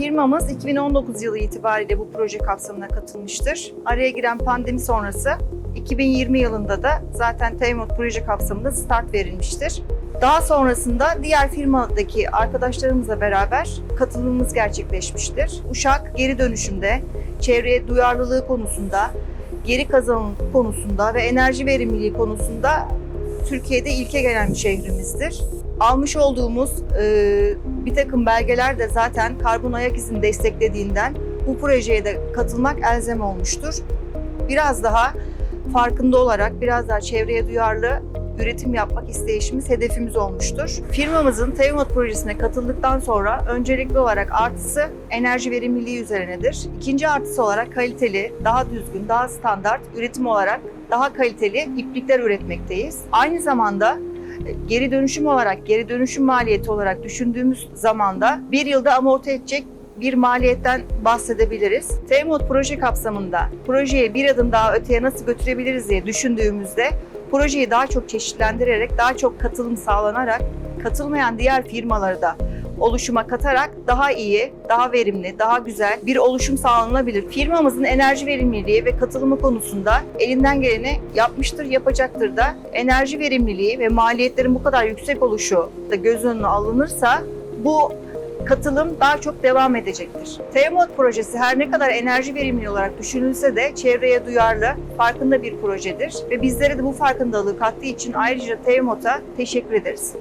Firmamız 2019 yılı itibariyle bu proje kapsamına katılmıştır. Araya giren pandemi sonrası 2020 yılında da zaten Teymot proje kapsamında start verilmiştir. Daha sonrasında diğer firmadaki arkadaşlarımızla beraber katılımımız gerçekleşmiştir. Uşak geri dönüşümde, çevreye duyarlılığı konusunda, geri kazanım konusunda ve enerji verimliliği konusunda Türkiye'de ilke gelen bir şehrimizdir. Almış olduğumuz e, bir takım belgeler de zaten karbon ayak izini desteklediğinden bu projeye de katılmak elzem olmuştur. Biraz daha farkında olarak biraz daha çevreye duyarlı üretim yapmak isteyişimiz, hedefimiz olmuştur. Firmamızın Tevmot projesine katıldıktan sonra öncelikli olarak artısı enerji verimliliği üzerinedir. İkinci artısı olarak kaliteli, daha düzgün, daha standart üretim olarak daha kaliteli iplikler üretmekteyiz. Aynı zamanda geri dönüşüm olarak, geri dönüşüm maliyeti olarak düşündüğümüz zamanda bir yılda amorti edecek bir maliyetten bahsedebiliriz. Tevmot proje kapsamında projeyi bir adım daha öteye nasıl götürebiliriz diye düşündüğümüzde projeyi daha çok çeşitlendirerek, daha çok katılım sağlanarak, katılmayan diğer firmaları da oluşuma katarak daha iyi, daha verimli, daha güzel bir oluşum sağlanabilir. Firmamızın enerji verimliliği ve katılımı konusunda elinden geleni yapmıştır, yapacaktır da. Enerji verimliliği ve maliyetlerin bu kadar yüksek oluşu da göz önüne alınırsa bu katılım daha çok devam edecektir. Teomot projesi her ne kadar enerji verimli olarak düşünülse de çevreye duyarlı, farkında bir projedir ve bizlere de bu farkındalığı kattığı için ayrıca Teomot'a teşekkür ederiz.